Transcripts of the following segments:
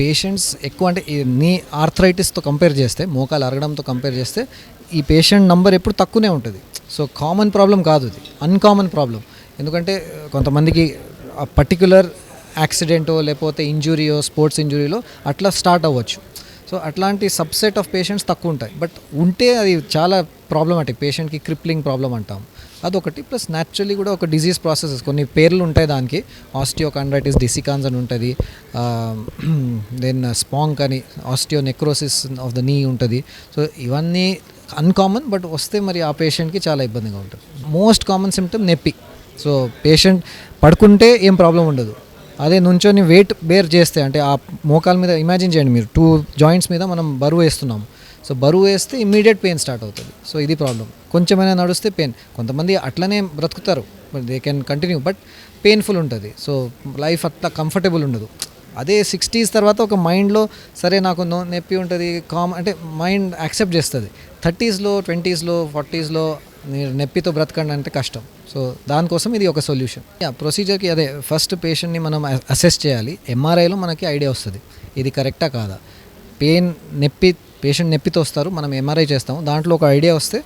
Patients ఎక్కువ అంటే నీ ఆర్థరైటిస్తో కంపేర్ చేస్తే మోకాలు అరగడంతో కంపేర్ చేస్తే ఈ పేషెంట్ నంబర్ ఎప్పుడు తక్కువనే ఉంటుంది. సో కామన్ ప్రాబ్లం కాదు ఇది. అన్కామన్ ప్రాబ్లం ఎందుకంటే ఆ, కొంతమందికి పర్టికులర్ యాక్సిడెంటో లేకపోతే ఇంజురీయో స్పోర్ట్స్ ఇంజురీలో అట్లా స్టార్ట్ అవ్వచ్చు. సో అట్లాంటి సబ్సెట్ ఆఫ్ పేషెంట్స్ తక్కువ ఉంటాయి. బట్ ఉంటే అది చాలా ప్రాబ్లమాటిక్ పేషెంట్కి క్రిప్లింగ్ ప్రాబ్లం అంటాం. అదొకటి ప్లస్ న్యాచురలీ కూడా ఒక డిజీజ్ ప్రాసెసెస్ కొన్ని పేర్లు ఉంటాయి దానికి. ఆస్టియోకాండ్రైటిస్ డిసికాన్స్ అని ఉంటుంది. దెన్ స్పాంక్ అని ఆస్టియో నెక్రోసిస్ ఆఫ్ ద నీ ఉంటుంది. సో ఇవన్నీ అన్కామన్ బట్ వస్తే మరి ఆ పేషెంట్కి చాలా ఇబ్బందిగా ఉంటుంది. మోస్ట్ కామన్ సిమ్టమ్ నొప్పి. సో పేషెంట్ పడుకుంటే ఏం ప్రాబ్లం ఉండదు. అదే నుంచొని వెయిట్ బేర్ చేస్తే అంటే ఆ మోకాల మీద ఇమాజిన్ చేయండి మీరు టూ జాయింట్స్ మీద మనం బరువు వేస్తున్నాం. సో బరువు వేస్తే ఇమ్మీడియట్ పెయిన్ స్టార్ట్ అవుతుంది. సో ఇది ప్రాబ్లం కొంచెమైనా నడిస్తే పెయిన్ కొంతమంది అట్లనే బ్రతుకుతారు. They can continue but painful ఉంటుంది. సో లైఫ్ అట్లా కంఫర్టబుల్ ఉండదు. అదే సిక్స్టీస్ తర్వాత ఒక మైండ్లో సరే నాకు నో నొప్పి ఉంటుంది కామ్ అంటే మైండ్ యాక్సెప్ట్ చేస్తుంది. థర్టీస్లో ట్వంటీస్లో ఫార్టీస్లో మీరు నొప్పితో బ్రతకండి అంటే కష్టం. సో దానికోసం ఇది ఒక సొల్యూషన్ యా ప్రొసీజర్కి అదే ఫస్ట్ పేషెంట్ని మనం అసెస్ చేయాలి. ఎంఆర్ఐలో మనకి ఐడియా వస్తుంది. ఇది కరెక్టా కాదా? పెయిన్ నొప్పి పేషెంట్ నొప్పితో వస్తారు మనం ఎంఆర్ఐ చేస్తాము. దాంట్లో ఒక ఐడియా వస్తే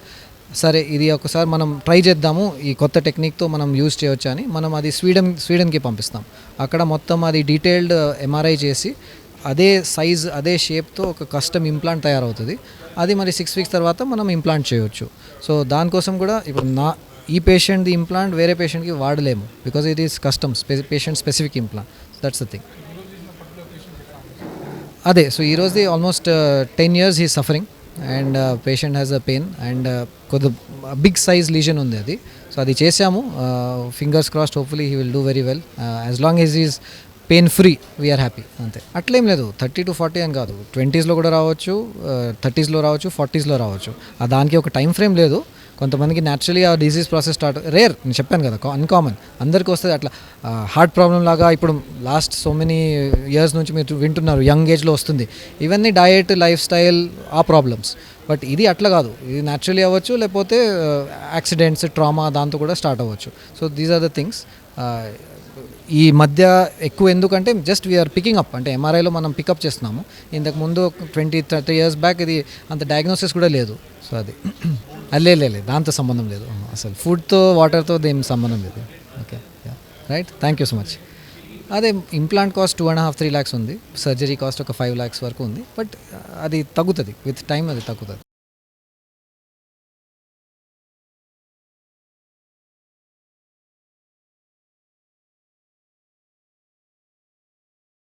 సరే ఇది ఒకసారి మనం ట్రై చేద్దాము ఈ కొత్త టెక్నిక్తో మనం యూజ్ చేయొచ్చు అని మనం అది స్వీడన్ స్వీడన్కి పంపిస్తాం. అక్కడ మొత్తం అది డీటెయిల్డ్ ఎంఆర్ఐ uh, చేసి అదే సైజ్ అదే షేప్తో ఒక కస్టమ్ ఇంప్లాంట్ తయారవుతుంది. అది మరి సిక్స్ వీక్స్ తర్వాత మనం ఇంప్లాంట్ చేయొచ్చు. సో దానికోసం కూడా ఇప్పుడు నా ఈ పేషెంట్ది ఇంప్లాంట్ వేరే పేషెంట్కి వాడలేము because it is custom patient specific implant that's the thing అదే so ఈరోజుది almost ten years he suffering and patient has a pain and కొద్ది బిగ్ సైజ్ లీజన్ ఉంది అది. సో అది చేసాము fingers crossed hopefully he will do very well as long as is pain free we're happy అంతే. అట్లేం లేదు. Thirty to forty అని కాదు. ట్వంటీస్లో కూడా రావచ్చు uh, థర్టీస్లో రావచ్చు ఫార్టీస్లో రావచ్చు. దానికి ఒక టైం ఫ్రేమ్ లేదు. కొంతమందికి న్యాచురలీ ఆ డిసీజ్ ప్రాసెస్ స్టార్ట్ రేర్ నేను చెప్పాను కదా అన్కామన్ అందరికీ వస్తుంది అట్లా హార్ట్ ప్రాబ్లం లాగా ఇప్పుడు లాస్ట్ సో మెనీ ఇయర్స్ నుంచి మీరు వింటున్నారు యంగ్ ఏజ్లో వస్తుంది. ఇవన్నీ డయట్ లైఫ్ స్టైల్ ఆ ప్రాబ్లమ్స్ బట్ ఇది అట్లా కాదు. ఇది న్యాచురలీ అవ్వచ్చు లేకపోతే యాక్సిడెంట్స్ ట్రామా దాంతో కూడా స్టార్ట్ అవ్వచ్చు. So these are the things ఈ మధ్య ఎక్కువ ఎందుకంటే జస్ట్ వీఆర్ పికింగ్ అప్ అంటే ఎంఆర్ఐలో మనం పికప్ చేస్తున్నాము. ఇంతకు ముందు ట్వంటీ థర్టీ ఇయర్స్ బ్యాక్ ఇది అంత డయాగ్నోసిస్ కూడా లేదు. సో అది. లే లే దాంతో సంబంధం లేదు. అసలు ఫుడ్తో వాటర్తో దేని సంబంధం లేదు. Okay right thank you so much అదే implant cost two and half three lakhs ఉంది. సర్జరీ కాస్ట్ ఒక ఫైవ్ ల్యాక్స్ వరకు ఉంది. బట్ uh, అది తగ్గుతుంది. విత్ టైం అది తగ్గుతుంది.